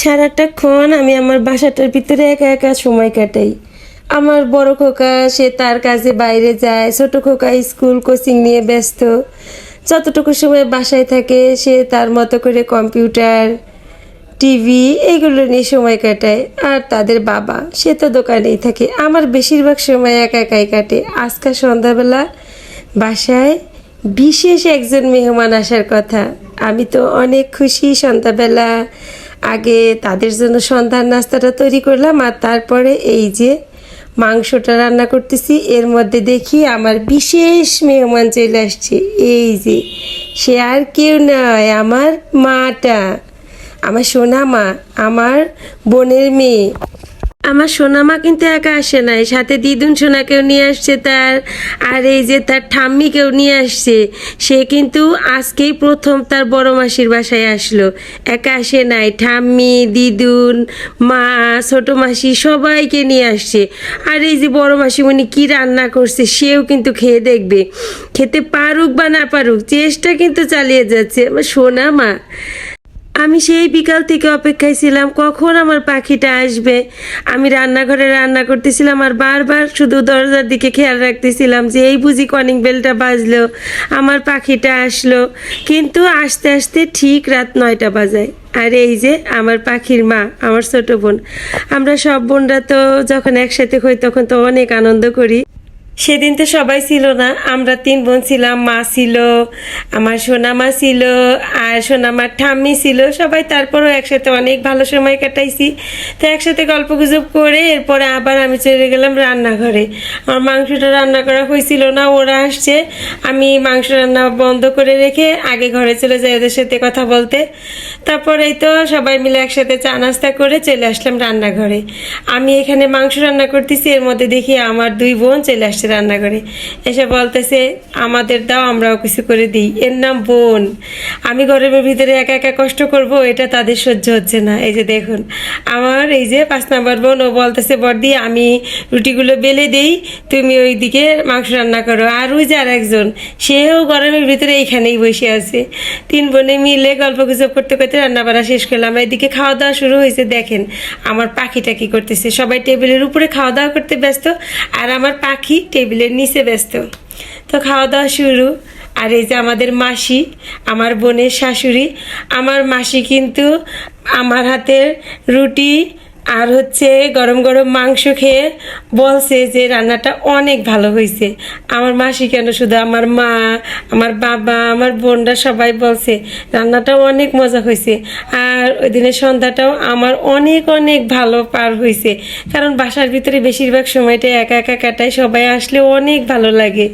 সারাটাক্ষণ আমি আমার বাসাটার ভিতরে একা একা সময় কাটাই। আমার বড় খোকা, সে তার কাজে বাইরে যায়, ছোট খোকা স্কুল কোচিং নিয়ে ব্যস্ত। যতটুকু সময় বাসায় থাকে, সে তার মতো করে কম্পিউটার, টিভি এইগুলো নিয়ে সময় কাটায়। আর তাদের বাবা, সে তো দোকানেই থাকে। আমার বেশিরভাগ সময় একা একাই কাটে। আজকাল সন্ধ্যাবেলা বাসায় বিশেষ একজন মেহমান আসার কথা। আমি তো অনেক খুশি সন্ধ্যাবেলা। আগে তাদের জন্য সন্ধ্যার নাস্তাটা তৈরি করলাম, আর তারপরে এই যে মাংসটা রান্না করতেছি, এর মধ্যে দেখি আমার বিশেষ মেহমান চলে আসছে। এই যে, সে আর কেউ নয়, আমার মাটা, আমার সোনা মা আমার বোনের মেয়ে। আমার সোনামা কিন্তু একা আসে নাই। সাথে দিদুন সোনাকেও নিয়ে আসছে তার, আর এই যে তার ঠাম্মিকেও নিয়ে আসছে। সে কিন্তু আজকেই প্রথম তার বড় মাসির বাসায় আসলো। একা আসে নাই। ঠাম্মি দিদুন মা, ছোট মাসি সবাইকে নিয়ে আসছে। আর এই যে বড় মাসিমণি কি রান্না করছে সেও কিন্তু খেয়ে দেখবে। খেতে পারুক বা না পারুক, চেষ্টা কিন্তু চালিয়ে যাচ্ছে। আমার সোনা মা আমি সেই বিকাল থেকে অপেক্ষায় ছিলাম, কখন আমার পাখিটা আসবে? আমি রান্নাঘরে রান্না করতেছিলাম আর বারবার শুধু দরজার দিকে খেয়াল রাখতেছিলাম যে এই বুঝি কনিং বেলটা বাজলো, আমার পাখিটা আসলো। কিন্তু আস্তে আস্তে ঠিক রাত নয়টা বাজায়। আর এই যে আমার পাখির মা, আমার ছোট বোন। আমরা সব বোনরা তো যখন একসাথে হই তখন তো অনেক আনন্দ করি। সেদিন তো সবাই ছিল না। আমরা তিন বোন ছিলাম, মা ছিল, আমার সোনামা ছিল আর সোনামার ঠাম্মি ছিল। সবাই তারপরও একসাথে অনেক ভালো সময় কাটাইছি। তো একসাথে গল্প গুজব করে এরপরে আবার আমি চলে গেলাম রান্নাঘরে। আমার মাংসটা রান্না করা হয়েছিল না, ওরা আসছে। আমি মাংস রান্না বন্ধ করে রেখে আগে ঘরে চলে যাই ওদের সাথে কথা বলতে। তারপরেই তো সবাই মিলে একসাথে চা নাস্তা করে চলে আসলাম রান্নাঘরে। আমি এখানে মাংস রান্না করতেছি, এর মধ্যে দেখি আমার দুই বোন চলে আসছে রান্নাঘরে। এসে বলতেছে, আমাদের দাও, আমরাও কিছু করে দিই। এর নাম বোন। আমি গরমের ভিতরে একা একা কষ্ট করব, এটা তাদের সহ্য হচ্ছে না। এই যে দেখুন, আমার এই যে পাঁচ নাম্বার বোন, ও বলতেছে বড়দি আমি রুটিগুলো বেলে দেই, তুমি ওই দিকে মাংস রান্না করো। আর ওই যে আর একজন সেও গরমের ভিতরে এইখানেই বসে আছে। তিন বোনে মিলে গল্প গুজব করতে করতে রান্না বাড়া শেষ করলাম। এদিকে খাওয়া দাওয়া শুরু হয়েছে, দেখেন আমার পাখিটা কি করতেছে। সবাই টেবিলের উপরে খাওয়া দাওয়া করতে ব্যস্ত, আর আমার পাখি টেবিলের নিচে ব্যস্ত। তো খাওয়া দাওয়া শুরু। আর এই যে আমাদের মাসি, আমার বোনের শাশুড়ি, আমার মাসি কিন্তু আমার হাতের রুটি আর হচ্ছে গরম গরম মাংস খেয়ে বলছে যে রান্নাটা অনেক ভালো হয়েছে। আমার মাসি কেন শুধু আমার মা, আমার বাবা, আমার বোনরা সবাই বলছে, রান্নাটা অনেক মজা হয়েছে। আর ওই দিনের সন্ধ্যাটাও আমার অনেক অনেক ভালো পার হয়েছে। কারণ বাসার ভিতরে বেশিরভাগ সময়টা একা একা কাটায় সবাই আসলে অনেক ভালো লাগে।